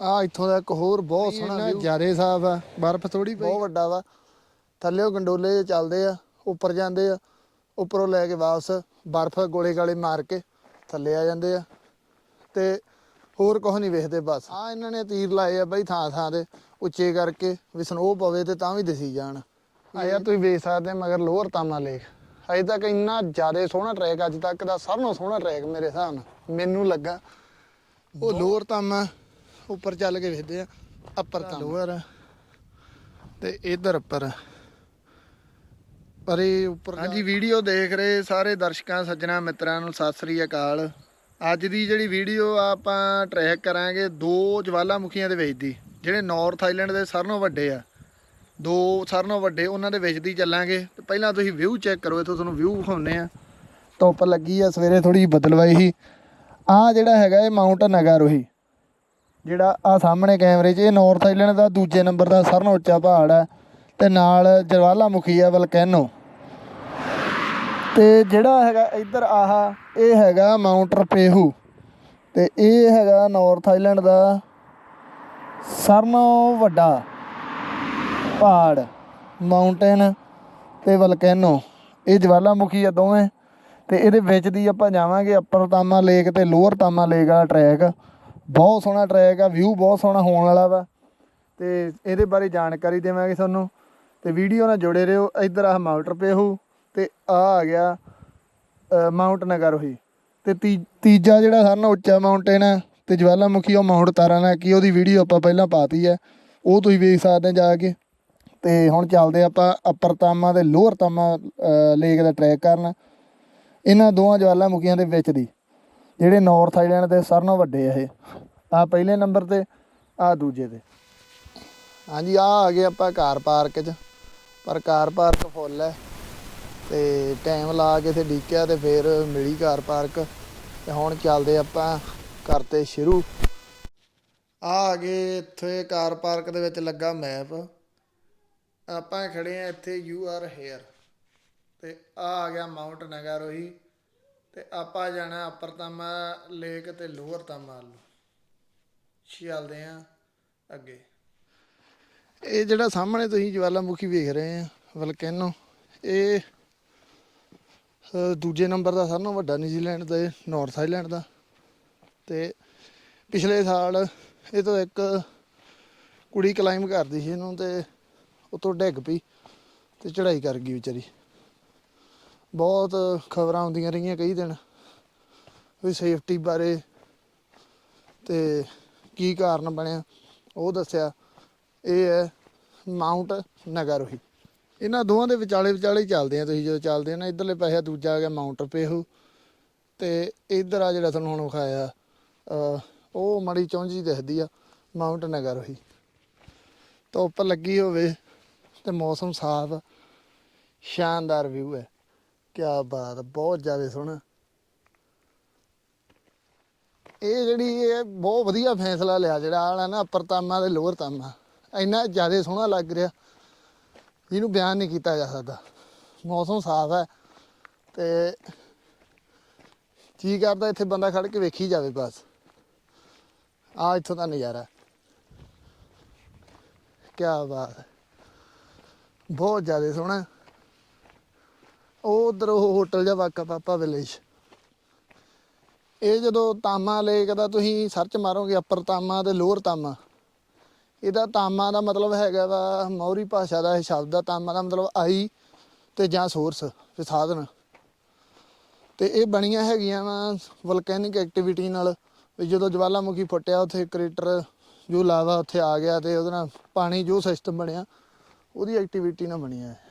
ਆ ਇੱਥੋਂ ਦਾ ਇੱਕ ਹੋਰ ਬਹੁਤ ਸੋਹਣਾ ਜਿਆਦੇ ਸਾਫ਼ ਆ ਬਰਫ਼ ਥੋੜੀ ਪਈ। ਬਹੁਤ ਵੱਡਾ ਵਾ। ਥੱਲੇੋਂ ਗੰਡੋਲੇ ਜਿਹੇ ਚੱਲਦੇ ਆ ਉੱਪਰ ਜਾਂਦੇ ਆ ਉੱਪਰੋਂ ਲੈ ਕੇ ਵਾਪਸ ਬਰਫ਼ ਗੋਲੇ ਗਾਲੇ ਮਾਰ ਕੇ ਥੱਲੇ ਆ ਜਾਂਦੇ ਆ। ਤੇ ਹੋਰ ਕੁਝ ਨਹੀਂ ਵੇਖਦੇ ਬਸ। ਆ ਇਹਨਾਂ ਨੇ ਤੀਰ ਲਾਏ ਆ ਬਈ ਥਾਂ ਥਾਂ ਤੇ ਉੱਚੇ ਕਰਕੇ ਵੀ ਸਨੋ ਪਵੇ ਤੇ ਤਾਂ ਵੀ ਦਿਸੀ ਜਾਣ। ਆਇਆ ਤੁਸੀਂ ਵੇਖ ਸਕਦੇ ਮਗਰ ਲੋਅਰ ਤਾਮਾ ਲੇਖ ਅਜੇ ਤੱਕ ਇੰਨਾ ਜ਼ਿਆਦਾ ਸੋਹਣਾ ਟਰੈਕ ਅੱਜ ਤੱਕ ਦਾ ਸਭ ਤੋਂ ਸੋਹਣਾ ਟਰੈਕ ਮੇਰੇ ਹਿਸਾਬ ਨਾਲ ਮੈਨੂੰ ਲੱਗਾ। ਉਹ ਲੋਅਰ ਤਾਮਾ ਉੱਪਰ ਚੱਲ ਕੇ ਵੇਖਦੇ ਆ ਅੱਪਰ ਤਾਮਾ ਲੋਅਰ ਤੇ ਇਧਰ ਉੱਪਰ। ਪਰ ਇਹ ਉੱਪਰ ਹਾਂਜੀ ਵੀਡੀਓ ਦੇਖ ਰਹੇ ਸਾਰੇ ਦਰਸ਼ਕਾਂ ਸੱਜਣਾ ਮਿੱਤਰਾਂ ਨੂੰ ਸਤਿ ਸ੍ਰੀ ਅਕਾਲ। ਅੱਜ ਦੀ ਜਿਹੜੀ ਵੀਡੀਓ ਆ ਆਪਾਂ ਟਰੈਕ ਕਰਾਂਗੇ ਦੋ ਜਵਾਲਾਮੁਖੀਆਂ ਦੇ ਵਿੱਚ ਦੀ ਜਿਹੜੇ ਨਾਰਥ ਆਈਲੈਂਡ ਦੇ ਸਾਰਿਆਂ ਨਾਲੋਂ ਵੱਡੇ ਆ। ਦੋ ਸਾਰਿਆਂ ਨਾਲੋਂ ਵੱਡੇ ਉਹਨਾਂ ਦੇ ਵਿੱਚ ਦੀ ਚੱਲਾਂਗੇ। ਤੇ ਪਹਿਲਾਂ ਤੁਸੀਂ ਵਿਊ ਚੈੱਕ ਕਰੋ ਇੱਥੋਂ ਤੁਹਾਨੂੰ ਵਿਊ ਵਿਖਾਉਂਦੇ ਆ। ਧੁੱਪ ਲੱਗੀ ਆ ਸਵੇਰੇ ਥੋੜੀ ਬਦਲਵਾਈ ਸੀ। ਆ ਜਿਹੜਾ ਹੈਗਾ ਇਹ ਮਾਊਂਟ ਨਗਾਰੋਹੀ ਜਿਹੜਾ ਆ ਸਾਹਮਣੇ ਕੈਮਰੇ 'ਚ, ਇਹ ਨਾਰਥ ਆਈਲੈਂਡ ਦਾ ਦੂਜੇ ਨੰਬਰ ਦਾ ਸਾਰਿਆਂ ਨਾਲੋਂ ਉੱਚਾ ਪਹਾੜ ਹੈ ਤੇ ਨਾਲ ਜਵਾਲਾਮੁਖੀ ਆ ਵਲਕੈਨੋ ਤੇ ਜਿਹੜਾ ਹੈਗਾ ਇੱਧਰ ਆਹਾ, ਇਹ ਹੈਗਾ ਮਾਊਂਟ ਰਪੇਹੂ ਤੇ ਇਹ ਹੈਗਾ ਨਾਰਥ ਆਈਲੈਂਡ ਦਾ ਸਾਰਿਆਂ ਨਾਲੋਂ ਵੱਡਾ ਪਹਾੜ ਮਾਊਂਟੇਨ ਤੇ ਵਲਕੈਨੋ ਇਹ ਜਵਾਲਾਮੁਖੀ ਆ ਦੋਵੇਂ। ਤੇ ਇਹਦੇ ਵਿੱਚ ਦੀ ਆਪਾਂ ਜਾਵਾਂਗੇ ਅੱਪਰ ਤਾਮਾ ਲੇਕ ਤੇ ਲੋਅਰ ਤਾਮਾ ਲੇਕ ਵਾਲਾ ਟਰੈਕ ਬਹੁਤ ਸੋਹਣਾ ਟਰੈਕ ਆ ਵਿਊ ਬਹੁਤ ਸੋਹਣਾ ਹੋਣ ਵਾਲਾ ਵਾ। ਤੇ ਇਹਦੇ ਬਾਰੇ ਜਾਣਕਾਰੀ ਦੇਵਾਂਗੇ ਤੁਹਾਨੂੰ। ਤੇ ਵੀਡੀਓ ਨਾਲ ਜੁੜੇ ਰਹੋ, ਇੱਧਰ ਆ ਮਾਊਂਟ ਰਪੇਹੂ ਤੇ ਆ ਆ ਗਿਆ ਮਾਊਂਟ ਨਗਰ ਹੋਈ। ਤੇ ਤੀ- ਤੀਜਾ ਜਿਹੜਾ ਸਾਰਿਆਂ ਉੱਚਾ ਮਾਊਂਟੇਨ ਆ, ਤੇ ਜਵਾਲਾਮੁਖੀ ਉਹ ਮਾਊਂਟ ਤਾਰਾਨਾਕੀ ਉਹਦੀ ਵੀਡੀਓ ਆਪਾਂ ਪਹਿਲਾਂ ਪਾਤੀ ਹੈ ਉਹ ਤੁਸੀਂ ਵੇਖ ਸਕਦੇ ਜਾ ਕੇ। ਤੇ ਹੁਣ ਚੱਲਦੇ ਆਪਾਂ ਅੱਪਰ ਤਾਮਾ ਤੇ ਲੋਅਰ ਤਾਮਾ ਲੇਕ ਦਾ ਟਰੈਕ ਕਰਨ। ਇਹਨਾਂ ਦੋਵਾਂ ਜਵਾਲਾਮੁਖੀਆਂ ਦੇ ਵਿੱਚ ਦੀ। ਜਿਹੜੇ ਨਾਰਥ ਆਈਲੈਂਡ ਦੇ ਸਾਰਿਆਂ ਨਾਲੋਂ ਵੱਡੇ ਆ ਇਹ। ਆ ਪਹਿਲੇ ਨੰਬਰ ਤੇ ਆ ਦੂਜੇ ਤੇ। ਹਾਂਜੀ ਆ ਆ ਗਏ ਆਪਾਂ ਕਾਰ ਪਾਰਕ 'ਚ। ਪਰ ਕਾਰ ਪਾਰਕ ਫੁੱਲ ਹੈ। ਤੇ ਟਾਈਮ ਲਾ ਕੇ ਤੇ ਡੀਕਿਆ ਤੇ ਫਿਰ ਮਿਲੀ ਕਾਰ ਪਾਰਕ ਤੇ ਹੁਣ ਚੱਲਦੇ ਆਪਾਂ ਕਰਤੇ ਸ਼ੁਰੂ। ਆ ਆ ਗਏ ਇੱਥੇ ਕਾਰ ਪਾਰਕ ਦੇ ਵਿੱਚ ਲੱਗਾ ਮੈਪ ਆਪਾਂ ਖੜੇ ਆ ਇੱਥੇ ਯੂ ਆਰ ਹੇਅਰ ਤੇ ਆ ਆ ਗਿਆ ਮਾਊਂਟ ਨਗਾਰੋਹੀ ਤੇ ਆਪਾਂ ਜਾਣਾ ਅੱਪਰ ਤਾਮਾ ਲੇਕ ਤੇ ਲੋਅਰ ਤਾਮਾ ਵੱਲ ਚੱਲਦੇ ਆ ਅੱਗੇ। ਇਹ ਜਿਹੜਾ ਸਾਹਮਣੇ ਤੁਸੀਂ ਜਵਾਲਾਮੁਖੀ ਵੇਖ ਰਹੇ ਆ ਵਲਕੈਨੋ ਇਹ ਦੂਜੇ ਨੰਬਰ ਦਾ ਸਾਰਿਆਂ ਨਾਲੋਂ ਵੱਡਾ ਨਿਊਜ਼ੀਲੈਂਡ ਦਾ ਇਹ ਨਾਰਥ ਆਈਲੈਂਡ ਦਾ। ਤੇ ਪਿਛਲੇ ਸਾਲ ਇਹ ਤੋਂ ਇੱਕ ਕੁੜੀ ਕਲਾਈਮ ਕਰਦੀ ਸੀ ਇਹਨੂੰ ਤੇ ਉਤੋਂ ਡਿੱਗ ਪਈ ਤੇ ਚੜ੍ਹਾਈ ਕਰ ਗਈ ਵਿਚਾਰੀ। ਬਹੁਤ ਖਬਰਾਂ ਆਉਂਦੀਆਂ ਰਹੀਆਂ ਕਈ ਦਿਨ ਵੀ ਸੇਫਟੀ ਬਾਰੇ ਤੇ ਕੀ ਕਾਰਨ ਬਣਿਆ, ਉਹ ਦੱਸਿਆ। ਇਹ ਹੈ ਮਾਊਂਟ ਨਗਾਰੋਹੀ ਇਹਨਾਂ ਦੋਵਾਂ ਦੇ ਵਿਚਾਲੇ ਵਿਚਾਲੇ ਚੱਲਦੇ ਆ ਤੁਸੀਂ ਜਦੋਂ ਚੱਲਦੇ ਆ ਨਾ, ਇਧਰਲੇ ਪਾਸੇ ਦੂਜਾ ਆ ਗਿਆ ਮਾਊਂਟ ਪੇਹੂ ਤੇ ਇਧਰ ਆ ਜਿਹੜਾ ਤੁਹਾਨੂੰ ਹੁਣ ਵਿਖਾਇਆ ਉਹ ਮੜੀ ਚੌਂਜੀ ਦਿਖਦੀ ਆ ਮਾਊਂਟ ਨਗਾਰੋਹੀ ਧੁੱਪ ਲੱਗੀ ਹੋਵੇ ਤੇ ਮੌਸਮ ਸਾਫ਼, ਸ਼ਾਨਦਾਰ ਵਿਊ ਹੈ। ਕੀ ਬਾਤ ਆ, ਬਹੁਤ ਜ਼ਿਆਦਾ ਸੋਹਣਾ ਇਹ ਜਿਹੜੀ ਇਹ ਬਹੁਤ ਵਧੀਆ ਫੈਸਲਾ ਲਿਆ ਜਿਹੜਾ ਆਲਾ ਨਾ ਅੱਪਰ ਤਾਮਾ ਤੇ ਲੋਅਰ ਤਾਮਾ। ਇੰਨਾ ਜ਼ਿਆਦਾ ਸੋਹਣਾ ਲੱਗ ਰਿਹਾ। ਜਿਹਨੂੰ ਬਿਆਨ ਨਹੀਂ ਕੀਤਾ ਜਾ ਸਕਦਾ। ਮੌਸਮ ਸਾਫ਼ ਹੈ ਤੇ ਕੀ ਕਰਦਾ ਇੱਥੇ ਬੰਦਾ ਖੜ ਕੇ ਵੇਖੀ ਜਾਵੇ ਬਸ। ਆ ਇੱਥੋਂ ਦਾ ਨਜ਼ਾਰਾ। ਕੀ ਬਾਤ ਹੈ। ਬਹੁਤ ਜ਼ਿਆਦਾ ਸੋਹਣਾ। ਉਹ ਉਧਰ ਉਹ ਹੋਟਲ ਜਾਂ ਵਾਕਾ ਪਾਪਾ ਵਿਲੇਜ। ਇਹ ਜਦੋਂ ਤਾਮਾ ਲੇਕ ਦਾ ਤੁਸੀਂ ਸਰਚ ਮਾਰੋਗੇ ਅੱਪਰ ਤਾਮਾ ਤੇ ਲੋਅਰ ਤਾਮਾ, ਇਹਦਾ ਤਾਮਾ ਦਾ ਮਤਲਬ ਹੈਗਾ ਵਾ ਮੌਰੀ ਭਾਸ਼ਾ ਦਾ ਇਹ ਸ਼ਬਦ ਆ। ਤਾਮਾ ਦਾ ਮਤਲਬ ਆਈ ਤੇ ਜਾਂ ਸੋਰਸ ਤੇ ਸਾਧਨ। ਤੇ ਇਹ ਬਣੀਆਂ ਹੈਗੀਆਂ ਵਾ ਵਲਕੈਨਿਕ ਐਕਟੀਵਿਟੀ ਨਾਲ, ਵੀ ਜਦੋਂ ਜਵਾਲਾਮੁਖੀ ਫੁੱਟਿਆ ਉੱਥੇ ਕ੍ਰੇਟਰ ਜੋ ਲਾਵਾ ਉੱਥੇ ਆ ਗਿਆ ਤੇ ਉਹਦੇ ਨਾਲ ਪਾਣੀ ਜੋ ਸਿਸਟਮ ਬਣਿਆ, ਉਹਦੀ ਐਕਟੀਵਿਟੀ ਨਾਲ ਬਣਿਆ ਹੈ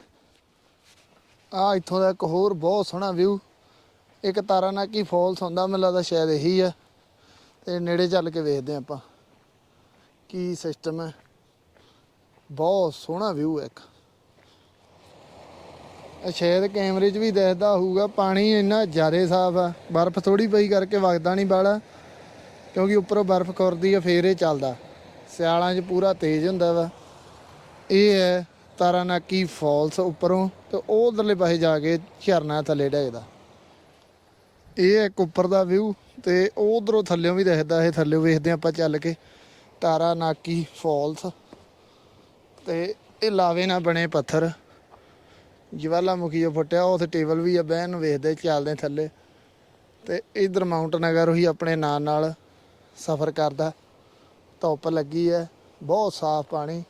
ਆ ਇੱਥੋਂ ਦਾ ਇੱਕ ਹੋਰ ਬਹੁਤ ਸੋਹਣਾ ਵਿਊ ਇੱਕ ਤਾਰਾਨਾਕੀ ਫਾਲਸ ਹੁੰਦਾ, ਮੈਨੂੰ ਲੱਗਦਾ ਸ਼ਾਇਦ ਇਹੀ ਆ। ਤੇ ਨੇੜੇ ਚੱਲ ਕੇ ਵੇਖਦੇ ਹਾਂ ਆਪਾਂ ਕੀ ਸਿਸਟਮ ਹੈ। ਬਹੁਤ ਸੋਹਣਾ ਵਿਊ ਹੈ ਇੱਕ। ਇਹ ਸ਼ਾਇਦ ਕੈਮਰੇ 'ਚ ਵੀ ਦਿਖਦਾ ਹੋਊਗਾ, ਪਾਣੀ ਇੰਨਾ ਜ਼ਿਆਦਾ ਸਾਫ਼ ਆ। ਬਰਫ਼ ਥੋੜੀ ਪਈ ਕਰਕੇ ਵਗਦਾ ਨਹੀਂ ਬਾਲਾ ਕਿਉਂਕਿ ਉੱਪਰੋਂ ਬਰਫ਼ ਖੁਰਦੀ ਆ, ਫੇਰ ਇਹ ਚੱਲਦਾ। ਸਿਆਲਾਂ 'ਚ ਪੂਰਾ ਤੇਜ਼ ਹੁੰਦਾ ਵਾ। ਇਹ ਹੈ ਤਾਰਾਨਾਕੀ ਫਾਲਸ ਉੱਪਰੋਂ ਤੇ ਉਹ ਉਧਰਲੇ ਪਾਸੇ ਜਾ ਕੇ ਝਰਨਾ ਥੱਲੇ ਡੇਗਦਾ ਇਹ ਇੱਕ ਉੱਪਰ ਦਾ ਵਿਊ ਤੇ ਉਹ ਉਧਰੋਂ ਥੱਲਿਓਂ ਵੀ ਦਿਖਦਾ, ਇਹ ਥੱਲਿਓਂ ਵੇਖਦੇ ਆਪਾਂ ਚੱਲ ਕੇ। ਤਾਰਾ ਨਾਕੀ ਫਾਲਸ ਤੇ ਇਹ ਲਾਵੇ ਨਾਲ ਬਣੇ ਪੱਥਰ। ਜਵਾਲਾਮੁਖੀ ਜੋ ਫੁੱਟਿਆ ਉੱਥੇ ਟੇਬਲ ਵੀ ਆ, ਬਹਿਣ ਨੂੰ ਵੇਖਦੇ, ਚੱਲਦੇ ਥੱਲੇ। ਤੇ ਇਧਰ ਮਾਊਂਟ ਨਗਰ ਉਹੀ ਆਪਣੇ ਨਾਲ ਨਾਲ ਸਫ਼ਰ ਕਰਦਾ। ਧੁੱਪ ਲੱਗੀ ਹੈ, ਬਹੁਤ ਸਾਫ਼ ਪਾਣੀ।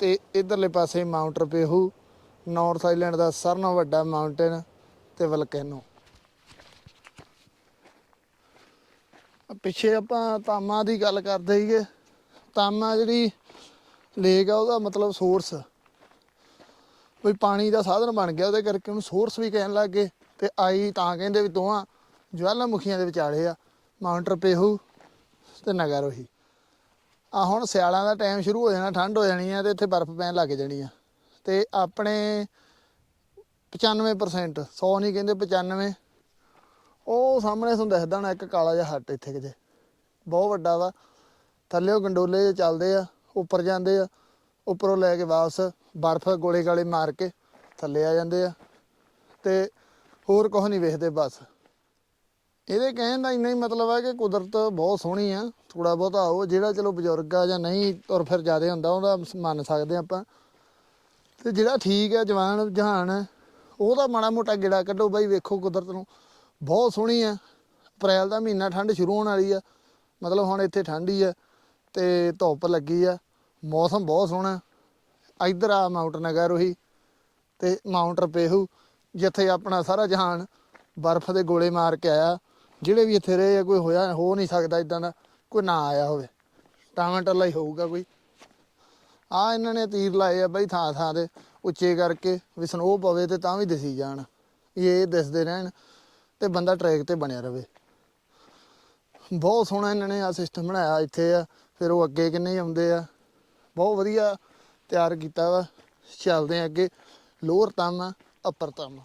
ਤੇ ਇਧਰਲੇ ਪਾਸੇ ਮਾਊਂਟ ਰਪੇਹੂ, ਨਾਰਥ ਆਈਲੈਂਡ ਦਾ ਸਾਰਿਆਂ ਨਾਲੋਂ ਵੱਡਾ ਮਾਊਂਟੇਨ ਤੇ ਵਲਕੈਨੋ। ਪਿੱਛੇ ਆਪਾਂ ਤਾਮਾ ਦੀ ਗੱਲ ਕਰਦੇ ਸੀਗੇ। ਤਾਮਾ ਜਿਹੜੀ ਲੇਕ ਆ, ਉਹਦਾ ਮਤਲਬ ਸੋਰਸ ਕੋਈ ਪਾਣੀ ਦਾ ਸਾਧਨ ਬਣ ਗਿਆ, ਉਹਦੇ ਕਰਕੇ ਉਹਨੂੰ ਸੋਰਸ ਵੀ ਕਹਿਣ ਲੱਗ ਗਏ ਤੇ ਆਈ ਤਾਂ ਕਹਿੰਦੇ ਵੀ ਦੋਹਾਂ ਜਵਾਲਾਮੁਖੀਆਂ ਦੇ ਵਿਚਾਲੇ ਆ, ਮਾਊਂਟ ਰਪੇਹੂ ਤੇ ਨਗਰ ਉਹੀ ਆ ਹੁਣ ਸਿਆਲਾਂ ਦਾ ਟਾਈਮ ਸ਼ੁਰੂ ਹੋ ਜਾਣਾ, ਠੰਡ ਹੋ ਜਾਣੀ ਆ ਤੇ ਇੱਥੇ ਬਰਫ਼ ਪੈਣ ਲੱਗ ਜਾਣੀ ਆ। ਤੇ ਆਪਣੇ 95% 100 ਨਹੀਂ ਕਹਿੰਦੇ 95 ਉਹ ਸਾਹਮਣੇ ਤੁਹਾਨੂੰ ਦੱਸਦਾ ਹੋਣਾ, ਇੱਕ ਕਾਲਾ ਜਿਹਾ ਹੱਟ ਇੱਥੇ ਕਿਤੇ। ਬਹੁਤ ਵੱਡਾ ਵਾ। ਥੱਲੇ ਉਹ ਗੰਡੋਲੇ ਜਿਹੇ ਚੱਲਦੇ ਆ, ਉੱਪਰ ਜਾਂਦੇ ਆ, ਉੱਪਰੋਂ ਲੈ ਕੇ ਵਾਪਸ ਬਰਫ਼ ਗੋਲੇ ਗਾਲੇ ਮਾਰ ਕੇ ਥੱਲੇ ਆ ਜਾਂਦੇ ਆ। ਤੇ ਹੋਰ ਕੁਝ ਨਹੀਂ ਵੇਖਦੇ ਬਸ। ਇਹਦੇ ਕਹਿਣ ਦਾ ਇੰਨਾ ਹੀ ਮਤਲਬ ਹੈ ਕਿ ਕੁਦਰਤ ਬਹੁਤ ਸੋਹਣੀ ਆ ਥੋੜਾ ਬਹੁਤਾ ਉਹ ਜਿਹੜਾ ਚਲੋ ਬਜ਼ੁਰਗ ਆ ਜਾਂ ਨਹੀਂ ਤੁਰ ਫਿਰ ਜ਼ਿਆਦਾ ਹੁੰਦਾ ਉਹਦਾ ਮੰਨ ਸਕਦੇ ਆਪਾਂ। ਤੇ ਜਿਹੜਾ ਠੀਕ ਹੈ ਜਵਾਨ ਜਹਾਨ ਹੈ, ਉਹਦਾ ਮਾੜਾ ਮੋਟਾ ਗੇੜਾ ਕੱਢੋ ਬਾਈ ਵੇਖੋ ਕੁਦਰਤ ਨੂੰ। ਬਹੁਤ ਸੋਹਣੀ ਆ। ਅਪ੍ਰੈਲ ਦਾ ਮਹੀਨਾ ਠੰਡ ਸ਼ੁਰੂ ਹੋਣ ਵਾਲੀ ਆ। ਮਤਲਬ ਹੁਣ ਇੱਥੇ ਠੰਡ ਹੀ ਆ ਤੇ ਧੁੱਪ ਲੱਗੀ ਆ। ਮੌਸਮ ਬਹੁਤ ਸੋਹਣਾ। ਇਧਰ ਆ ਮਾਊਂਟ ਨਗਰ ਉਹੀ ਤੇ ਮਾਊਂਟ ਰਪੇਹੂ ਜਿੱਥੇ ਆਪਣਾ ਸਾਰਾ ਜਹਾਨ ਬਰਫ਼ ਦੇ ਗੋਲੇ ਮਾਰ ਕੇ ਆਇਆ। ਜਿਹੜੇ ਵੀ ਇੱਥੇ ਰਹੇ ਆ, ਕੋਈ ਹੋਇਆ, ਹੋ ਨਹੀਂ ਸਕਦਾ ਇਦਾਂ ਦਾ, ਕੋਈ ਨਾ ਆਇਆ ਹੋਵੇ। ਟਾਵਾਂ ਟੱਲਾ ਹੀ ਹੋਊਗਾ ਕੋਈ। ਆ ਇਹਨਾਂ ਨੇ ਤੀਰ ਲਾਏ ਆ ਬਈ ਥਾਂ ਥਾਂ ਦੇ ਉੱਚੇ ਕਰਕੇ, ਵੀ ਸਨੋ ਪਵੇ ਤੇ ਤਾਂ ਵੀ ਦਿਸੀ ਜਾਣ। ਵੀ ਇਹ ਦਿਸਦੇ ਰਹਿਣ ਤੇ ਬੰਦਾ ਟਰੈਕ ਤੇ ਬਣਿਆ ਰਵੇ। ਬਹੁਤ ਸੋਹਣਾ ਇਹਨਾਂ ਨੇ ਆ ਸਿਸਟਮ ਬਣਾਇਆ ਇੱਥੇ ਆ, ਫਿਰ ਉਹ ਅੱਗੇ ਕਿੰਨੇ ਆਉਂਦੇ ਆ। ਬਹੁਤ ਵਧੀਆ ਤਿਆਰ ਕੀਤਾ ਵਾ। ਚੱਲਦੇ ਆ ਅੱਗੇ। ਲੋਅਰ ਤਾਮਾ ਅਪਰ ਤਾਮਾ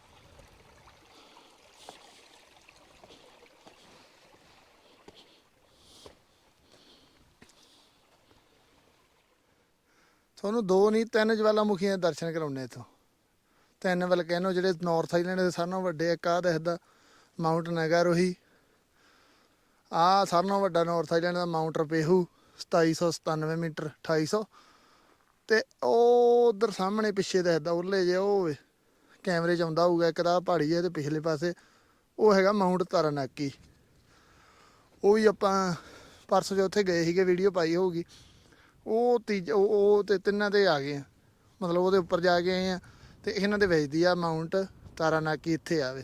ਤੁਹਾਨੂੰ ਦੋ ਨਹੀਂ, ਤਿੰਨ ਜਵਾਲਾਮੁਖੀਆਂ ਦੇ ਦਰਸ਼ਨ ਕਰਾਉਣੇ ਇਥੋਂ। ਤਿੰਨ ਵਲਕੈਨੋ ਜਿਹੜੇ ਨਾਰਥ ਆਈਲੈਂਡ ਦੇ ਸਾਰਿਆਂ ਨਾਲੋਂ ਵੱਡੇ ਇੱਕ ਆ ਦਿਖਦਾ ਮਾਊਂਟ ਨਗਰ ਉਹੀ ਆ ਸਾਰਿਆਂ ਨਾਲੋਂ ਵੱਡਾ ਨਾਰਥ ਆਈਲੈਂਡ ਦਾ ਮਾਊਂਟ ਰਪੇਹੂ 2797 ਮੀਟਰ 2800 ਤੇ ਉਹ ਉਧਰ ਸਾਹਮਣੇ ਪਿੱਛੇ ਦਿਖਦਾ ਉਰਲੇ ਜੇ ਉਹ ਕੈਮਰੇ 'ਚ ਆਉਂਦਾ ਹੋਊਗਾ, ਇੱਕ ਤਾਂ ਪਹਾੜੀ ਹੈ ਤੇ ਪਿਛਲੇ ਪਾਸੇ, ਉਹ ਹੈਗਾ ਮਾਊਂਟ ਤਾਰਾਨਾਕੀ ਉਹ ਵੀ ਆਪਾਂ ਪਰਸੋਂ ਜੇ ਉੱਥੇ ਗਏ ਸੀਗੇ ਵੀਡੀਓ ਪਾਈ ਹੋਊਗੀ। ਉਹ ਤੀਜ, ਉਹ ਉਹ ਤੇ ਤਿੰਨਾਂ ਤੇ ਆ ਗਏ ਆ। ਮਤਲਬ ਉਹਦੇ ਉੱਪਰ ਜਾ ਕੇ ਆਏ ਆ ਤੇ ਇਹਨਾਂ ਦੇ ਵੇਚਦੀ ਆ ਮਾਊਂਟ ਤਾਰਾਨਾਕੀ ਇੱਥੇ ਆਵੇ।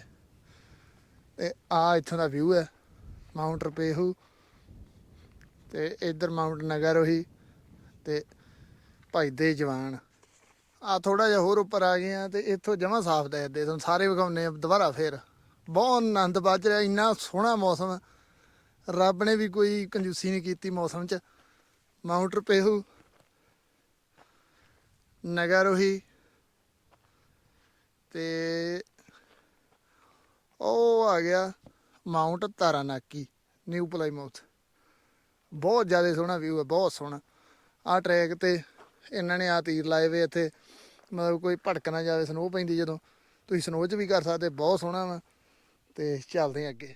ਤੇ ਆ ਇੱਥੋਂ ਦਾ ਵਿਊ ਹੈ ਮਾਊਂਟ ਰਪੇਹੂ ਤੇ ਇੱਧਰ ਮਾਊਂਟ ਨਗਰ ਉਹੀ। ਤੇ ਭਜਦੇ ਜਵਾਨ। ਆ ਥੋੜਾ ਜਿਹਾ ਹੋਰ ਉੱਪਰ ਆ ਗਏ ਆ ਤੇ ਇੱਥੋਂ ਜਮਾ ਸਾਫ਼ ਦੇਖਦੇ ਤੁਹਾਨੂੰ ਸਾਰੇ ਵਿਖਾਉਨੇ ਆ ਦੁਬਾਰਾ ਫੇਰ। ਬਹੁਤ ਆਨੰਦ ਵੱਜ ਰਿਹਾ। ਇੰਨਾ ਸੋਹਣਾ ਮੌਸਮ। ਰੱਬ ਨੇ ਵੀ ਕੋਈ ਕੰਜੂਸੀ ਨਹੀਂ ਕੀਤੀ ਮੌਸਮ 'ਚ। ਮਾਊਂਟ ਰਪੇਹੂ, ਨਗਰੋਹੀ ਤੇ ਉਹ ਆ ਗਿਆ ਮਾਊਂਟ ਤਾਰਾਨਾਕੀ, ਨਿਊ ਪਲਾਈਮਾਊਥ ਬਹੁਤ ਜ਼ਿਆਦਾ ਸੋਹਣਾ ਵਿਊ ਹੈ, ਬਹੁਤ ਸੋਹਣਾ। ਆਹ ਟਰੈਕ ਤੇ ਇਹਨਾਂ ਨੇ ਆ ਤੀਰ ਲਾਏ ਵੇ ਇੱਥੇ, ਮਤਲਬ ਕੋਈ ਭੜਕ ਨਾ ਜਾਵੇ ਸਨੋ ਪੈਂਦੀ ਜਦੋਂ। ਤੁਸੀਂ ਸਨੋ 'ਚ ਵੀ ਕਰ ਸਕਦੇ, ਬਹੁਤ ਸੋਹਣਾ ਵਾ। ਤੇ ਚੱਲਦੇ ਹਾਂ ਅੱਗੇ।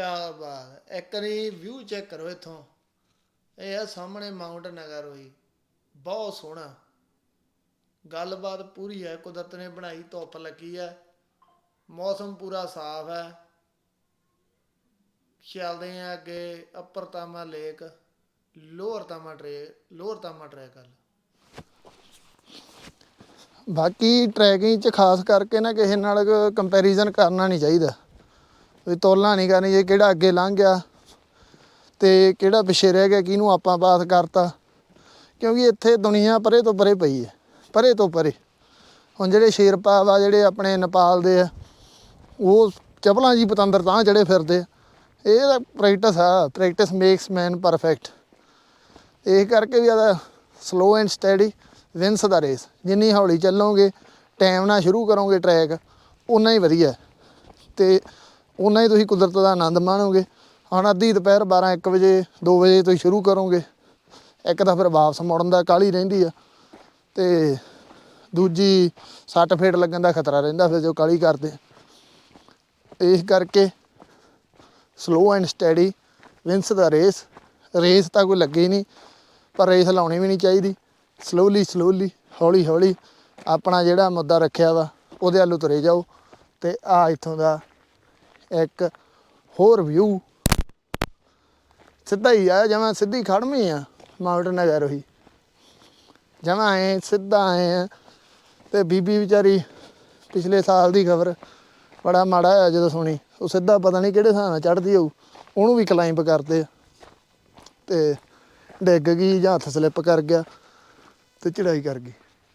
ਕਿਆ ਬਾਤ ਇੱਕ ਵਾਰੀ ਵਿਊ ਚੈੱਕ ਕਰੋ ਇੱਥੋਂ। ਇਹ ਆ ਸਾਹਮਣੇ ਮਾਊਂਟ ਨਗਰ ਹੋਈ। ਬਹੁਤ ਸੋਹਣਾ। ਗੱਲਬਾਤ ਪੂਰੀ ਹੈ, ਕੁਦਰਤ ਨੇ ਬਣਾਈ, ਧੁੱਪ ਲੱਗੀ ਹੈ। ਮੌਸਮ ਪੂਰਾ ਸਾਫ਼ ਹੈ। ਚੱਲਦੇ ਆ ਅੱਗੇ upper Tama lake lower Tama ਟਰੇ ਲੋਅਰ ਤਾਮਾ ਟਰੈਕ ਕਰ ਬਾਕੀ ਟਰੈਕਿੰਗ ਚ ਖਾਸ ਕਰਕੇ ਨਾ ਕਿਸੇ ਨਾਲ ਕੰਪੈਰੀਜ਼ਨ ਕਰਨਾ ਨਹੀਂ ਚਾਹੀਦਾ। ਵੀ ਤੋਲਣਾ ਨਹੀਂ ਕਰਨੀ, ਜੇ ਕਿਹੜਾ ਅੱਗੇ ਲੰਘ ਗਿਆ ਤੇ ਕਿਹੜਾ ਪਿੱਛੇ ਰਹਿ ਗਿਆ, ਕਿਹਨੂੰ ਆਪਾਂ ਬਾਤ ਕਰਤਾ? ਕਿਉਂਕਿ ਇੱਥੇ ਦੁਨੀਆ ਪਰੇ ਤੋਂ ਪਰੇ ਪਈ ਹੈ, ਪਰੇ ਤੋਂ ਪਰੇ। ਹੁਣ ਜਿਹੜੇ ਸ਼ੇਰਪਾ ਵਾ ਜਿਹੜੇ ਆਪਣੇ ਨੇਪਾਲ ਦੇ ਆ, ਉਹ ਚਪਲਾਂ ਜੀ ਪਤੰਦਰ ਤਾਂ ਜਿਹੜੇ ਫਿਰਦੇ ਆ। ਇਹ ਪ੍ਰੈਕਟਿਸ ਆ ਪ੍ਰੈਕਟਿਸ ਮੇਕਸ ਮੈਨ ਪਰਫੈਕਟ ਇਹ ਕਰਕੇ ਵੀ ਆਦਾ slow and steady wins the race ਜਿੰਨੀ ਹੌਲੀ ਚੱਲੋਗੇ ਟਾਈਮ ਨਾਲ ਸ਼ੁਰੂ ਕਰੋਗੇ ਟਰੈਕ ਉਨਾ ਹੀ ਵਧੀਆ। ਤੇ ਉਨਾ ਹੀ ਤੁਸੀਂ ਕੁਦਰਤ ਦਾ ਆਨੰਦ ਮਾਣੋਗੇ। ਹੁਣ ਅੱਧੀ ਦੁਪਹਿਰ 12 1 ਵਜੇ 2 ਵਜੇ ਤੋਂ ਹੀ ਸ਼ੁਰੂ ਕਰੋਗੇ। ਇੱਕ ਤਾਂ ਫਿਰ ਵਾਪਸ ਮੁੜਨ ਦਾ ਕਾਹਲੀ ਰਹਿੰਦੀ ਆ ਤੇ ਦੂਜੀ ਸੱਟ ਫੇਟ ਲੱਗਣ ਦਾ ਖਤਰਾ ਰਹਿੰਦਾ ਫਿਰ ਜੋ ਕਾਹਲੀ ਕਰਦੇ ਇਸ ਕਰਕੇ slow and steady wins the race race ਤਾਂ ਕੋਈ ਲੱਗੇ ਨਹੀਂ, ਪਰ ਰੇਸ ਲਾਉਣੀ ਵੀ ਨਹੀਂ ਚਾਹੀਦੀ। ਸਲੋਲੀ ਸਲੋਲੀ ਹੌਲੀ ਹੌਲੀ ਆਪਣਾ ਜਿਹੜਾ ਮੁੱਦਾ ਰੱਖਿਆ ਵਾ, ਉਹਦੇ ਵੱਲ ਤੁਰੇ ਜਾਓ। ਤੇ ਆ ਇੱਥੋਂ ਦਾ ਇੱਕ ਹੋਰ ਵਿਊ ਸਿੱਧਾ ਹੀ ਆ ਜਮਾ ਸਿੱਧੀ ਖੜਮੀ ਆ ਮਾਊਂਟ ਨਗਰ ਉਹੀ। ਜਮਾ ਐ, ਸਿੱਧਾ ਆਏ ਆ। ਤੇ ਬੀਬੀ ਵਿਚਾਰੀ ਪਿਛਲੇ ਸਾਲ ਦੀ ਖਬਰ ਬੜਾ ਮਾੜਾ ਹੋਇਆ ਜਦੋਂ ਸੁਣੀ, ਉਹ ਸਿੱਧਾ ਪਤਾ ਨਹੀਂ ਕਿਹੜੇ ਹਿਸਾਬ ਨਾਲ ਚੜਦੀ ਹੋਊ, ਉਹਨੂੰ ਵੀ ਕਲਾਈਂਬ ਕਰਦੇ ਆ। ਤੇ ਡਿੱਗ ਗਈ, ਜਾਂ ਹੱਥ ਸਲਿੱਪ ਕਰ ਗਿਆ ਤੇ ਚੜਾਈ ਕਰ ਗਈ।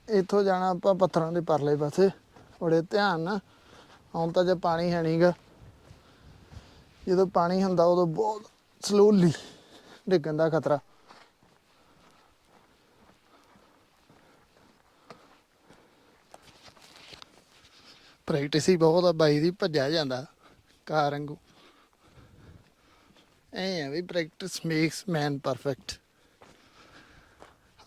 ਇੱਥੋਂ ਜਾਣਾ ਆਪਾਂ ਪੱਥਰਾਂ ਦੇ ਪਰਲੇ ਪਾਸੇ। ਬੜੇ ਧਿਆਨ ਨਾਲ, ਹੁਣ ਤਾਂ ਜੇ ਪਾਣੀ ਹੈ ਨਹੀਂਗਾ ਜਦੋਂ ਪਾਣੀ ਹੁੰਦਾ ਉਦੋਂ ਬਹੁਤ ਸਲੋਲੀ ਡਿੱਗਣ ਦਾ ਖਤਰਾ। ਪ੍ਰੈਕਟਿਸ ਹੀ ਬਹੁਤ ਆ, ਬਾਈ ਦੀ ਭੱਜਿਆ ਜਾਂਦਾ ਕਾਰ ਵਾਂਗੂ। ਐ ਆ ਵੀ ਪ੍ਰੈਕਟਿਸ ਮੇਕਸ ਮੈਨ ਪਰਫੈਕਟ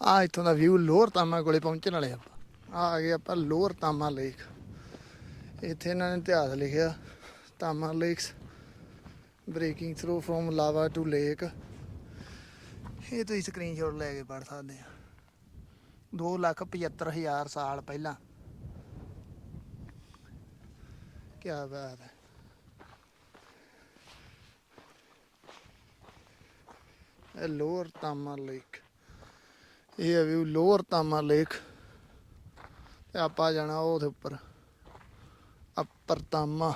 ਆ ਇੱਥੋਂ ਦਾ ਵਿਊ ਲੋਅਰ ਤਾਮਾ ਕੋਲੇ ਪਹੁੰਚਣ ਵਾਲੇ ਆਪਾਂ। ਆ ਗਏ ਆਪਾਂ ਲੋਅਰ ਤਾਮਾ ਲੇਕ। ਇੱਥੇ ਇਹਨਾਂ ਨੇ ਇਤਿਹਾਸ ਲਿਖਿਆ, Tama lakes. Breaking through from lava to lake. ਇਹ ਤੁਸੀਂ ਸਕਰੀਨਸ਼ਾਟ ਲੈ ਕੇ ਪੜ ਸਕਦੇ ਆ। 275000 ਸਾਲ ਪਹਿਲਾਂ। ਕੀ ਬਾਤ ਹੈ। ਇਹ ਲੋਅਰ ਤਾਮਾ ਲੇਕ। ਇਹ ਹੈ ਵੀ ਲੋਅਰ ਤਾਮਾ ਲੇਕ। ਤੇ ਆਪਾਂ ਜਾਣਾ ਉਹਦੇ ਉੱਪਰ। Upper Tama.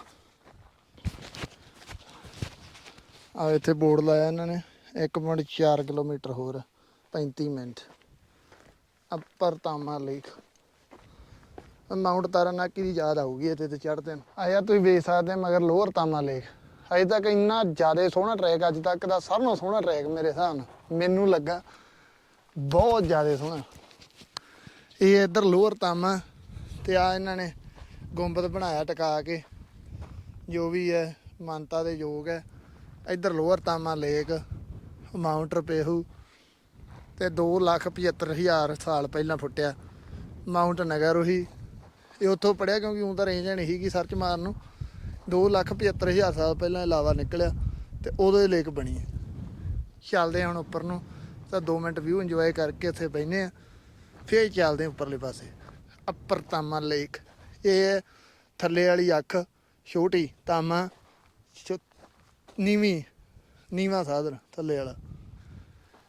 ਆ ਇੱਥੇ ਬੋਰਡ ਲਾਇਆ ਇਹਨਾਂ ਨੇ 1.4 ਕਿਲੋਮੀਟਰ ਹੋਰ 35 minute. Upper Tama Lake Mount Taranaki ਦੀ ਯਾਦ ਆਊਗੀ ਇੱਥੇ ਤੇ ਚੜ੍ਹਦੇ ਨੂੰ। ਆ ਯਾਰ ਤੁਸੀਂ ਵੇਖ ਸਕਦੇ ਮਗਰ ਲੋਅਰ ਤਾਮਾ ਲੇਕ ਅਜੇ ਤੱਕ ਇੰਨਾ ਜ਼ਿਆਦਾ ਸੋਹਣਾ ਟਰੈਕ ਅੱਜ ਤੱਕ ਦਾ, ਸਭ ਤੋਂ ਸੋਹਣਾ ਟਰੈਕ ਮੇਰੇ ਹਿਸਾਬ ਨਾਲ, ਮੈਨੂੰ ਲੱਗਾ ਬਹੁਤ ਜ਼ਿਆਦਾ ਸੋਹਣਾ। ਇਹ ਇੱਧਰ ਲੋਅਰ ਤਾਮਾ, ਤੇ ਆ ਇਹਨਾਂ ਨੇ ਗੁੰਬਦ ਬਣਾਇਆ ਟਿਕਾ ਕੇ, ਜੋ ਵੀ ਹੈ, ਮਾਨਤਾ ਦੇ ਯੋਗ ਹੈ। ਇੱਧਰ Lower Tama Lake, Mount Ruapehu ਤੇ 275000 ਸਾਲ ਪਹਿਲਾਂ ਫੁੱਟਿਆ ਮਾਊਂਟ ਨਗਰ ਉਹੀ। ਇਹ ਉੱਥੋਂ ਪੜਿਆ ਕਿਉਂਕਿ ਉਹ ਤਾਂ ਰੇਂਜ ਨਹੀਂ ਸੀਗੀ ਸਰਚ ਮਾਰਨ ਨੂੰ। 275000 ਸਾਲ ਪਹਿਲਾਂ ਇਹ ਲਾਵਾ ਨਿਕਲਿਆ ਤੇ ਉਦੋਂ ਇਹ ਲੇਕ ਬਣੀ ਹੈ। ਚੱਲਦੇ ਹੁਣ ਉੱਪਰ ਨੂੰ, ਤਾਂ 2 ਮਿੰਟ ਵਿਊ ਇੰਜੋਏ ਕਰਕੇ ਇੱਥੇ ਬੈਠਨੇ ਆ ਫੇਰ ਚੱਲਦੇ ਉੱਪਰਲੇ ਪਾਸੇ। ਅੱਪਰ ਤਾਮਾ ਲੇਕ, ਇਹ ਹੈ ਥੱਲੇ ਵਾਲੀ ਅੱਖ, ਛੋਟੀ ਤਾਮਾ। ਨੀਵੀਂ, ਨੀਵਾਂ ਸਾਧਨ ਥੱਲੇ ਵਾਲਾ।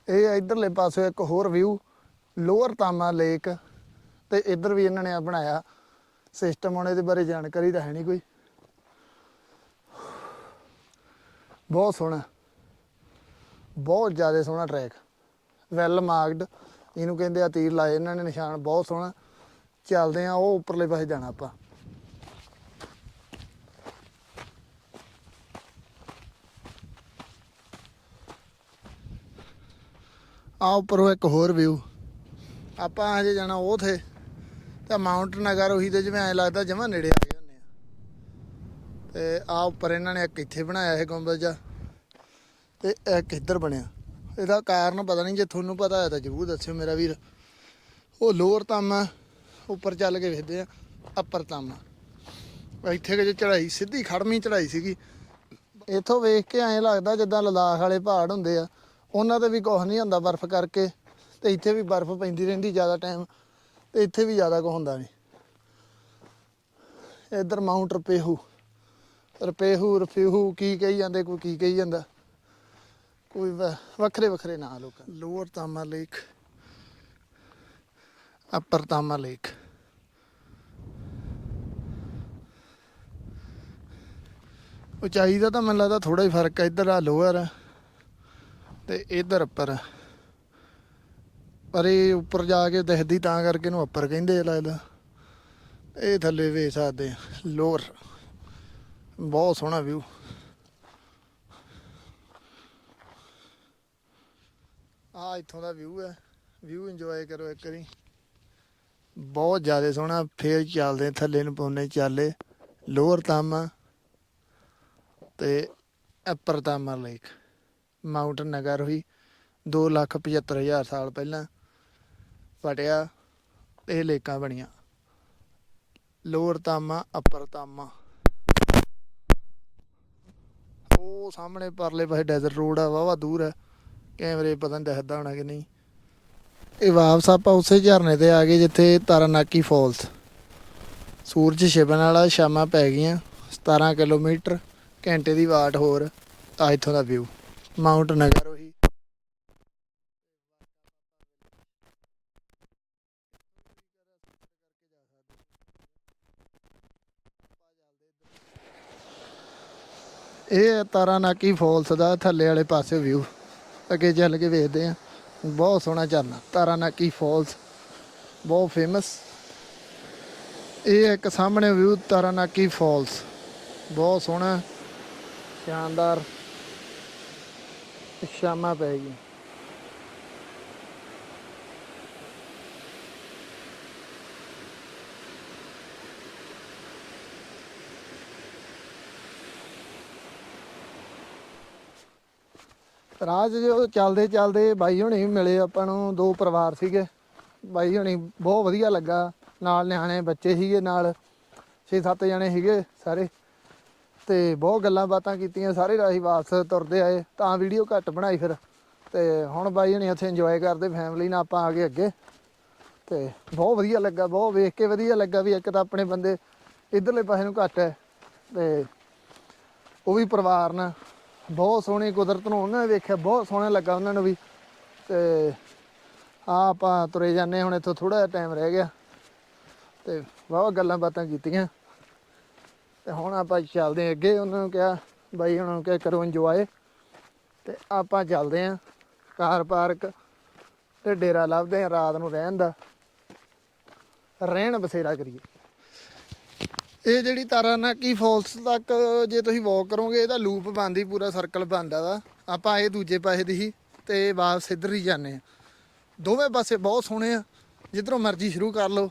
ਇਹ ਇਧਰਲੇ ਪਾਸੇ ਇੱਕ ਹੋਰ ਵਿਊ ਲੋਅਰ ਤਾਮਾ ਲੇਕ ਤੇ ਇੱਧਰ ਵੀ ਇਹਨਾਂ ਨੇ ਬਣਾਇਆ ਸਿਸਟਮ ਹੁਣ ਇਹਦੇ ਬਾਰੇ ਜਾਣਕਾਰੀ ਤਾਂ ਹੈ ਨਹੀਂ ਕੋਈ। ਬਹੁਤ ਸੋਹਣਾ। ਬਹੁਤ ਜ਼ਿਆਦਾ ਸੋਹਣਾ ਟਰੈਕ ਵੈਲ ਮਾਰਕਡ ਇਹਨੂੰ ਕਹਿੰਦੇ ਆ ਤੀਰ ਲਾਏ। ਇਹਨਾਂ ਨੇ ਨਿਸ਼ਾਨ ਬਹੁਤ ਸੋਹਣਾ। ਚੱਲਦੇ ਆ ਉਹ ਉੱਪਰਲੇ ਪਾਸੇ ਜਾਣਾ ਆਪਾਂ। ਆ ਉੱਪਰੋਂ ਇੱਕ ਹੋਰ ਵਿਊ ਆਪਾਂ ਹਜੇ ਜਾਣਾ ਉਹ ਥੇ ਤੇ ਮਾਊਂਟ ਨਗਰ ਉਹੀ ਤੇ ਜਿਵੇਂ ਐ ਲੱਗਦਾ ਜਮਾ ਨੇੜੇ ਆ ਗਏ ਹੁੰਨੇ ਆ। ਤੇ ਆ ਉੱਪਰ ਇਹਨਾਂ ਨੇ ਇੱਕ ਇੱਥੇ ਬਣਾਇਆ ਇਹ ਗੁੰਬਦ ਜਿਹਾ, ਤੇ ਇੱਕ ਇੱਧਰ ਬਣਿਆ। ਇਹਦਾ ਕਾਰਨ ਪਤਾ ਨਹੀਂ ਜੇ ਤੁਹਾਨੂੰ ਪਤਾ ਹੈ ਤਾਂ ਜ਼ਰੂਰ ਦੱਸਿਓ ਮੇਰਾ ਵੀਰ। ਉਹ ਲੋਅਰ ਤਾਮ ਤਾਮਾ ਉੱਪਰ ਚੱਲ ਕੇ ਵੇਖਦੇ ਆ ਅੱਪਰ ਤਾਮ ਇੱਥੇ ਕਿ ਚੜਾਈ ਸਿੱਧੀ ਖੜਮੀ ਚੜਾਈ ਸੀਗੀ। ਇੱਥੋਂ ਵੇਖ ਕੇ ਐਂ ਲੱਗਦਾ ਜਿੱਦਾਂ ਲਦਾਖ ਵਾਲੇ ਪਹਾੜ ਹੁੰਦੇ ਆ। ਉਹਨਾਂ ਤੇ ਵੀ ਕੁਝ ਨਹੀਂ ਹੁੰਦਾ ਬਰਫ਼ ਕਰਕੇ ਤੇ ਇੱਥੇ ਵੀ ਬਰਫ਼ ਪੈਂਦੀ ਰਹਿੰਦੀ ਜ਼ਿਆਦਾ ਟਾਈਮ ਤੇ ਇੱਥੇ ਵੀ ਜ਼ਿਆਦਾ ਕੁਝ ਹੁੰਦਾ ਨਹੀਂ। ਇੱਧਰ ਮਾਊਂਟ ਰਪੇਹੂ ਰਪੇਹੂ ਰਫੇਹੂ ਕੀ ਕਹੀ ਜਾਂਦੇ ਕੋਈ ਕੀ ਕਹੀ ਜਾਂਦਾ। ਕੋਈ ਵੱਖਰੇ ਵੱਖਰੇ ਨਾਂ ਲੋਕਾਂ lower Tama lake upper Tama lake ਉਚਾਈ ਦਾ ਤਾਂ ਮੈਨੂੰ ਲੱਗਦਾ ਥੋੜਾ ਹੀ ਫ਼ਰਕ ਹੈ ਇੱਧਰ ਆ ਲੋਅਰ ਆ। ਤੇ ਇੱਧਰ ਉੱਪਰ। ਪਰ ਇਹ ਉੱਪਰ ਜਾ ਕੇ ਦਿਖਦੀ ਤਾਂ ਕਰਕੇ ਇਹਨੂੰ ਉੱਪਰ ਕਹਿੰਦੇ ਆ ਲੱਗਦਾ। ਇਹ ਥੱਲੇ ਵੇਖ ਸਕਦੇ ਆ, ਲੋਅਰ। ਬਹੁਤ ਸੋਹਣਾ ਵਿਊ ਆ ਇੱਥੋਂ ਦਾ ਵਿਊ ਹੈ। ਵਿਊ ਇੰਜੋਏ ਕਰੋ ਇੱਕ ਵਾਰੀ। ਬਹੁਤ ਜ਼ਿਆਦਾ ਸੋਹਣਾ, ਫੇਰ ਚੱਲਦੇ ਥੱਲੇ ਨੂੰ ਪਾਉਨੇ ਚਾਲੇ। ਲੋਅਰ ਤਾਮਾ ਤੇ ਅਪਰ ਤਾਮਾ ਲੇਕ ਮਾਊਂਟ ਨਗਰ ਹੋਈ। 275000 ਸਾਲ ਪਹਿਲਾਂ ਪਟਿਆ ਇਹ ਲੇਕਾਂ ਬਣੀਆਂ। ਲੋਅਰ ਤਾਮਾ ਅਪਰ ਤਾਮਾ ਉਹ ਸਾਹਮਣੇ ਪਰਲੇ ਪਾਸੇ ਡੈਜ਼ਰਟ ਰੋਡ ਆ ਵਾਵਾ ਦੂਰ ਹੈ ਕੈਮਰੇ ਪਤਾ ਨਹੀਂ ਦਿਖਦਾ ਹੋਣਾ ਕਿ ਨਹੀਂ। ਇਹ ਵਾਪਸ ਆਪਾਂ ਉਸੇ ਝਰਨੇ ਤੇ ਆ ਗਏ, ਜਿੱਥੇ ਤਾਰਾਨਾਕੀ ਫਾਲਸ। ਸੂਰਜ ਛਿਪਣ ਵਾਲਾ ਸ਼ਾਮਾਂ ਪੈ ਗਈਆਂ 17 ਕਿਲੋਮੀਟਰ, ਘੰਟੇ ਦੀ ਵਾਟ ਹੋਰ, ਆ ਇੱਥੋਂ ਦਾ ਵਿਊ ਮਾਊਂਟ ਨਗਰ ਉਹੀ। ਇਹ ਹੈ ਤਾਰਾਨਾਕੀ ਫਾਲਸ ਦਾ ਥੱਲੇ ਵਾਲੇ ਪਾਸੇ ਵਿਊ ਅੱਗੇ ਚੱਲ ਕੇ ਵੇਖਦੇ ਆ ਬਹੁਤ ਸੋਹਣਾ ਝਰਨਾ, ਤਾਰਾਨਾਕੀ ਫਾਲਸ। ਬਹੁਤ ਫੇਮਸ ਇਹ ਇੱਕ ਸਾਹਮਣੇ ਵਿਊ ਤਾਰਾਨਾਕੀ ਫਾਲਸ। ਬਹੁਤ ਸੋਹਣਾ, ਸ਼ਾਨਦਾਰ। ਸ਼ਾਮਾ ਪੈ ਗਈ ਰਾਜ ਜੋ ਚੱਲਦੇ ਚੱਲਦੇ ਬਾਈ ਹੁਣੀ ਵੀ ਮਿਲੇ, ਆਪਾਂ ਨੂੰ ਦੋ ਪਰਿਵਾਰ ਸੀਗੇ। ਬਾਈ ਹੁਣੀ ਬਹੁਤ ਵਧੀਆ ਲੱਗਾ, ਨਾਲ ਨਿਆਣੇ ਬੱਚੇ ਸੀਗੇ ਨਾਲ 6-7 ਜਣੇ ਸੀਗੇ ਸਾਰੇ। ਤੇ ਬਹੁਤ ਗੱਲਾਂ ਬਾਤਾਂ ਕੀਤੀਆਂ, ਸਾਰੇ ਰਾਹੀ ਵਾਪਸ ਤੁਰਦੇ ਆਏ, ਤਾਂ ਵੀਡੀਓ ਘੱਟ ਬਣਾਈ ਫਿਰ। ਤੇ ਹੁਣ ਬਾਈ ਜਣੇ ਇੱਥੇ ਇੰਜੋਏ ਕਰਦੇ ਫੈਮਿਲੀ ਨਾਲ, ਆਪਾਂ ਆ ਗਏ ਅੱਗੇ। ਤੇ ਬਹੁਤ ਵਧੀਆ ਲੱਗਾ, ਬਹੁਤ ਵੇਖ ਕੇ ਵਧੀਆ ਲੱਗਾ ਵੀ ਇੱਕ ਤਾਂ ਆਪਣੇ ਬੰਦੇ ਇਧਰਲੇ ਪਾਸੇ ਨੂੰ ਘੱਟ ਹੈ। ਤੇ ਉਹ ਵੀ ਪਰਿਵਾਰ ਨਾਲ, ਬਹੁਤ ਸੋਹਣੀ ਕੁਦਰਤ ਨੂੰ ਉਹਨਾਂ ਨੇ ਵੇਖਿਆ, ਬਹੁਤ ਸੋਹਣਾ ਲੱਗਾ ਉਹਨਾਂ ਨੂੰ ਵੀ। ਤੇ ਆ ਆਪਾਂ ਤੁਰੇ ਜਾਂਦੇ ਹੁਣ ਇੱਥੋਂ ਥੋੜਾ ਜਿਹਾ ਟਾਈਮ ਰਹਿ ਗਿਆ। ਤੇ ਵਾਹ ਗੱਲਾਂ ਬਾਤਾਂ ਕੀਤੀਆਂ। ਤੇ ਹੁਣ ਆਪਾਂ ਚੱਲਦੇ ਹਾਂ ਅੱਗੇ, ਉਹਨਾਂ ਨੂੰ ਕਿਹਾ, ਬਾਈ ਉਹਨਾਂ ਨੂੰ ਕਿਹਾ ਕਰੋ ਇੰਜੋਏ ਤੇ ਆਪਾਂ ਚੱਲਦੇ ਆਂ ਕਾਰ ਪਾਰਕ ਤੇ ਡੇਰਾ ਲੱਭਦੇ ਆਂ ਰਾਤ ਨੂੰ ਰਹਿਣ ਦਾ। ਰਹਿਣ ਬਸੇਰਾ ਕਰੀਏ। ਇਹ ਜਿਹੜੀ ਤਾਰਾਨਾਕੀ ਫਾਲਸ ਤੱਕ ਜੇ ਤੁਸੀਂ ਵਾਕ ਕਰੋਗੇ ਇਹਦਾ ਲੂਪ ਬੰਦੀ ਪੂਰਾ ਸਰਕਲ ਬੰਦਾ ਵਾ। ਆਪਾਂ ਇਹ ਦੂਜੇ ਪਾਸੇ ਦੀ ਹੀ ਤੇ ਵਾਪਸ ਇੱਧਰ ਹੀ ਜਾਂਦੇ ਆ ਦੋਵੇਂ ਪਾਸੇ ਬਹੁਤ ਸੋਹਣੇ ਆ। ਜਿੱਧਰੋਂ ਮਰਜ਼ੀ ਸ਼ੁਰੂ ਕਰ ਲਓ।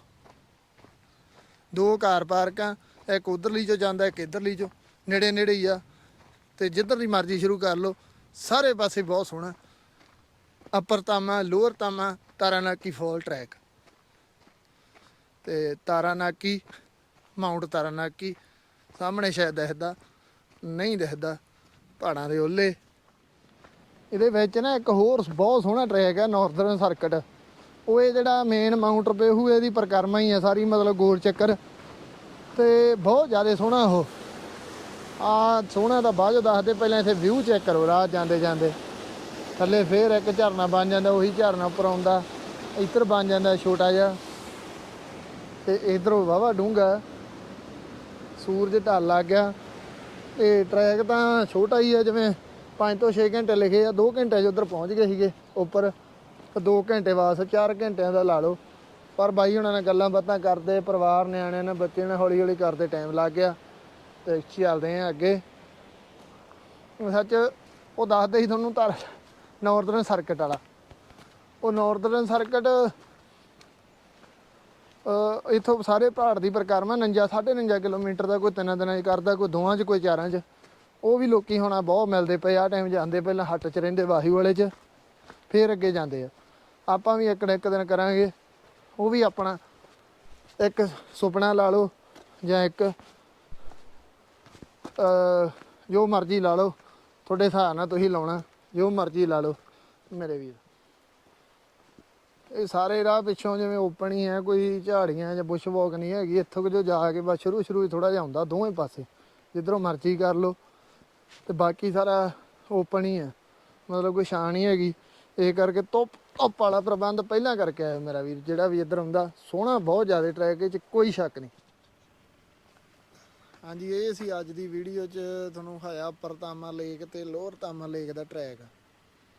ਦੋ ਕਾਰ ਪਾਰਕਾਂ ਇੱਕ ਉਧਰਲੀ ਚੋਂ ਜਾਂਦਾ, ਇੱਕ ਇਧਰਲੀ ਚੋਂ, ਨੇੜੇ ਨੇੜੇ ਹੀ ਆ। ਤੇ ਜਿੱਧਰ ਦੀ ਮਰਜ਼ੀ ਸ਼ੁਰੂ ਕਰ ਲਓ। ਸਾਰੇ ਪਾਸੇ ਬਹੁਤ ਸੋਹਣਾ। Upper Tama, lower Tama, Taranaki fall track. ਤੇ ਤਾਰਾਨਾਕੀ, ਮਾਊਂਟ ਤਾਰਾਨਾਕੀ, ਸਾਹਮਣੇ ਸ਼ਾਇਦ ਦਿਖਦਾ, ਨਹੀਂ ਦਿਖਦਾ, ਪਹਾੜਾਂ ਦੇ ਓਲੇ ਇਹਦੇ ਵਿੱਚ ਨਾ ਇੱਕ ਹੋਰ ਬਹੁਤ ਸੋਹਣਾ ਟਰੈਕ ਹੈ ਨਾਰਥਰਨ ਸਰਕਟ ਉਹ ਇਹ ਜਿਹੜਾ ਮੇਨ ਮਾਊਂਟ ਪੇਹੂ ਇਹਦੀ ਪਰਿਕਰਮਾ ਹੀ ਹੈ, ਸਾਰੀ ਮਤਲਬ ਗੋਲ ਚੱਕਰ। ਤੇ ਬਹੁਤ ਜ਼ਿਆਦਾ ਸੋਹਣਾ ਉਹ। ਆ ਸੋਹਣਾ ਤਾਂ ਬਾਅਦ ਚੋਂ ਦੱਸਦੇ, ਪਹਿਲਾਂ ਇੱਥੇ ਵਿਊ ਚੈੱਕ ਕਰੋ, ਰਾਹ ਜਾਂਦੇ ਜਾਂਦੇ। ਥੱਲੇ ਫੇਰ ਇੱਕ ਝਰਨਾ ਬਣ ਜਾਂਦਾ, ਉਹੀ ਝਰਨਾ ਉੱਪਰ ਆਉਂਦਾ। ਇੱਧਰ ਬਣ ਜਾਂਦਾ ਛੋਟਾ ਜਿਹਾ। ਤੇ ਇਧਰੋਂ ਵਾਵਾ ਡੂੰਗਾ ਸੂਰਜ ਢਲ ਲੱਗ ਗਿਆ। ਤੇ ਟਰੈਕ ਤਾਂ ਛੋਟਾ ਹੀ ਹੈ ਜਿਵੇਂ 5 ਤੋਂ 6 ਘੰਟੇ ਲਿਖੇ ਆ 2 ਘੰਟੇ 'ਚ ਉਧਰ ਪਹੁੰਚ ਗਏ ਸੀਗੇ ਉੱਪਰ। ਤੇ 2 ਘੰਟੇ ਵਾਸਤੇ 4 ਘੰਟਿਆਂ ਦਾ ਲਾ ਲਓ। ਪਰ ਬਾਈ ਹੁਣਾਂ ਨਾਲ ਗੱਲਾਂ ਬਾਤਾਂ ਕਰਦੇ ਪਰਿਵਾਰ ਨਿਆਣਿਆਂ ਨਾਲ ਬੱਚਿਆਂ ਨਾਲ ਹੌਲੀ ਹੌਲੀ ਕਰਦੇ ਟਾਈਮ ਲੱਗ ਗਿਆ ਤੇ ਚੱਲਦੇ ਆ ਅੱਗੇ। ਸੱਚ ਉਹ ਦੱਸਦੇ ਸੀ ਤੁਹਾਨੂੰ ਤਾਂ ਨਾਰਥਰਨ ਸਰਕਟ ਵਾਲਾ। ਉਹ ਨਾਰਥਰਨ ਸਰਕਟ ਅ, ਇੱਥੋਂ ਸਾਰੇ ਪਹਾੜ ਦੀ ਪਰਿਕਰਮਾ 49 49 ਕਿਲੋਮੀਟਰ ਦਾ ਕੋਈ ਤਿੰਨਾਂ ਦਿਨਾਂ 'ਚ ਕਰਦਾ ਕੋਈ ਦੋਵਾਂ 'ਚ ਕੋਈ ਚਾਰਾਂ 'ਚ। ਉਹ ਵੀ ਲੋਕੀ ਹੁਣ ਬਹੁਤ ਮਿਲਦੇ ਪਏ ਆ ਟਾਈਮ ਜਾਂਦੇ ਪਹਿਲਾਂ ਹੱਟ 'ਚ ਰਹਿੰਦੇ ਵਾਹੀ ਵਾਲੇ 'ਚ ਫੇਰ ਅੱਗੇ ਜਾਂਦੇ ਆ। ਆਪਾਂ ਵੀ ਇੱਕ ਨਾ ਇੱਕ ਦਿਨ ਕਰਾਂਗੇ। ਉਹ ਵੀ ਆਪਣਾ ਇੱਕ ਸੁਪਨਾ ਲਾ ਲਓ ਜਾਂ ਇੱਕ ਅ, ਜੋ ਮਰਜ਼ੀ ਲਾ ਲਓ ਤੁਹਾਡੇ ਹਿਸਾਬ ਨਾਲ ਤੁਸੀਂ ਲਾਉਣਾ ਜੋ ਮਰਜ਼ੀ ਲਾ ਲਓ ਮੇਰੇ ਵੀਰ। ਇਹ ਸਾਰੇ ਰਾਹ ਪਿੱਛੋਂ ਜਿਵੇਂ ਓਪਨ ਹੀ ਹੈ ਕੋਈ ਝਾੜੀਆਂ ਜਾਂ ਬੁਸ਼ ਵਾਕ ਨਹੀਂ ਹੈਗੀ ਇੱਥੋਂ ਕੁ ਜੋ ਜਾ ਕੇ ਬਸ ਸ਼ੁਰੂ ਸ਼ੁਰੂ ਥੋੜਾ ਜਿਹਾ ਹੁੰਦਾ ਦੋਵੇਂ ਪਾਸੇ ਜਿੱਧਰੋਂ ਮਰਜ਼ੀ ਕਰ ਲਓ। ਤੇ ਬਾਕੀ ਸਾਰਾ ਓਪਨ ਹੀ ਹੈ ਮਤਲਬ ਕੋਈ ਛਾਂ ਨਹੀਂ ਹੈਗੀ। ਇਹ ਕਰਕੇ ਧੁੱਪ ਧੁੱਪ ਵਾਲਾ ਪ੍ਰਬੰਧ ਪਹਿਲਾਂ ਕਰਕੇ ਆਇਆ ਮੇਰਾ ਵੀਰ, ਜਿਹੜਾ ਵੀ ਇੱਧਰ ਆਉਂਦਾ, ਸੋਹਣਾ ਬਹੁਤ ਜ਼ਿਆਦਾ ਟਰੈਕ 'ਚ, ਕੋਈ ਸ਼ੱਕ ਨਹੀਂ। ਹਾਂਜੀ, ਇਹ ਸੀ ਅੱਜ ਦੀ ਵੀਡੀਓ 'ਚ ਤੁਹਾਨੂੰ ਹਾਇਆ ਉੱਪਰ ਤਾਮਾ ਲੇਕ ਤੇ ਲੋਅਰ ਤਾਮਾ ਲੇਕ ਦਾ ਟਰੈਕ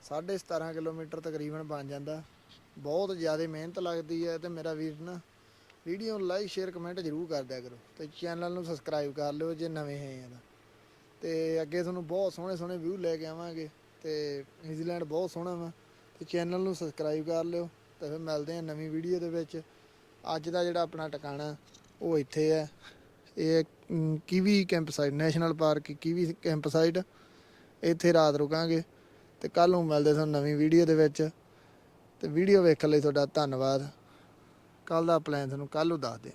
17.5 ਕਿਲੋਮੀਟਰ ਤਕਰੀਬਨ ਬਣ ਜਾਂਦਾ। ਬਹੁਤ ਜ਼ਿਆਦਾ ਮਿਹਨਤ ਲੱਗਦੀ ਹੈ ਤੇ ਮੇਰਾ ਵੀਰ ਨਾ ਵੀਡੀਓ ਨੂੰ ਲਾਈਕ ਸ਼ੇਅਰ ਕਮੈਂਟ ਜ਼ਰੂਰ ਕਰ ਦਿਆ ਕਰੋ ਤੇ ਚੈਨਲ ਨੂੰ ਸਬਸਕ੍ਰਾਈਬ ਕਰ ਲਿਓ ਜੇ ਨਵੇਂ ਹੈ ਆ ਤੇ। ਅੱਗੇ ਤੁਹਾਨੂੰ ਬਹੁਤ ਸੋਹਣੇ ਸੋਹਣੇ ਵਿਊ ਲੈ ਕੇ ਆਵਾਂਗੇ ਤੇ ਨਿਊਜ਼ੀਲੈਂਡ ਬਹੁਤ ਸੋਹਣਾ ਵਾ। ਤੇ ਚੈਨਲ ਨੂੰ ਸਬਸਕ੍ਰਾਈਬ ਕਰ ਲਿਓ ਤੇ ਫਿਰ ਮਿਲਦੇ ਹਾਂ ਨਵੀਂ ਵੀਡੀਓ ਦੇ ਵਿੱਚ। ਅੱਜ ਦਾ ਜਿਹੜਾ ਆਪਣਾ ਟਿਕਾਣਾ ਉਹ ਇੱਥੇ ਹੈ। ਇਹ ਅਮ, Kiwi camp site national park Kiwi camp site ਇੱਥੇ ਰਾਤ ਰੁਕਾਂਗੇ ਤੇ ਕੱਲ ਨੂੰ ਮਿਲਦੇ ਤੁਹਾਨੂੰ ਨਵੀਂ ਵੀਡੀਓ ਦੇ ਵਿੱਚ। ਤੇ ਵੀਡੀਓ ਵੇਖਣ ਲਈ ਤੁਹਾਡਾ ਧੰਨਵਾਦ। ਕੱਲ ਦਾ ਪਲਾਨ ਤੁਹਾਨੂੰ ਕੱਲ ਨੂੰ ਦੱਸ ਦੇ